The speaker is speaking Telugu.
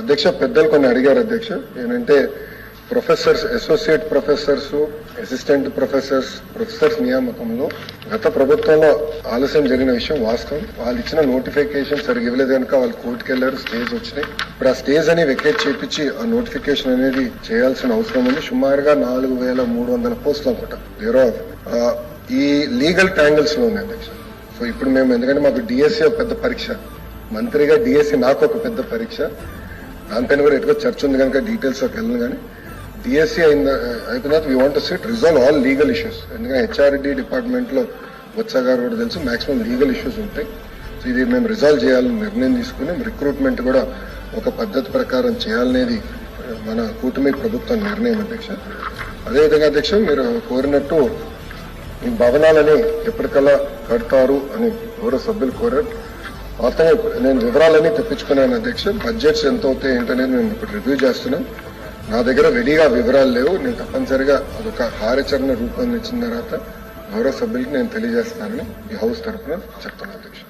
అధ్యక్ష పెద్దలు కొన్ని అడిగారు అధ్యక్ష. ఏంటంటే professors associate professors assistant professors professors నియామకంలో గత ప్రభుత్వంలో ఆలస్యం జరిగిన విషయం వాస్తవం. వాళ్ళు ఇచ్చిన నోటిఫికేషన్ సరిగ్గా ఇవ్వలేదు కనుక వాళ్ళు కోర్టుకు వెళ్ళారు స్టేజ్ వచ్చినాయి. ఇప్పుడు ఆ స్టేజ్ అని వెకేట్ చేపించి ఆ నోటిఫికేషన్ అనేది చేయాల్సిన అవసరం ఉంది. సుమారుగా నాలుగు వేల మూడు వందల పోస్టులు అనుకుంటా. దేరో ఈ లీగల్ ట్యాంగిల్స్లో ఉన్నాయి అధ్యక్ష. సో ఇప్పుడు మేము ఎందుకంటే మాకు డిఎస్సీ ఒక పెద్ద పరీక్ష. మంత్రిగా డిఎస్సీ నాకు ఒక పెద్ద పరీక్ష. దానిపైన కూడా ఎటుకో చర్చ ఉంది కనుక డీటెయిల్స్ వెళ్ళను కానీ డిఎస్సి అయిన అయిపోయిన we want sit resolve all legal issues ఎందుకంటే హెచ్ఆర్డి డిపార్ట్మెంట్లో బొత్స గారు కూడా తెలుసు మాక్సిమం లీగల్ ఇష్యూస్ ఉంటాయి. సో ఇది మేము రిజాల్వ్ చేయాలని నిర్ణయం తీసుకుని రిక్రూట్మెంట్ కూడా ఒక పద్ధతి ప్రకారం చేయాలనేది మన కూటమి ప్రభుత్వం నిర్ణయం అధ్యక్ష. అదేవిధంగా అధ్యక్ష మీరు కోరినట్టు ఈ భవనాలని ఎప్పటికల్లా కడతారు అని గౌరవ సభ్యులు కోరారు. మొత్తంగా నేను వివరాలన్నీ తెప్పించుకున్నాను అధ్యక్ష. బడ్జెట్స్ ఎంత అవుతాయి ఏంటనేది మేము ఇప్పుడు రివ్యూ చేస్తున్నాం నా దగ్గర రెడీగా వివరాలు లేవు. నేను తప్పనిసరిగా అదొక కార్యాచరణ రూపొందించిన తర్వాత గౌరవ సభ్యులకి నేను తెలియజేస్తానని ఈ హౌస్ తరఫున చెప్తున్నాను అధ్యక్ష.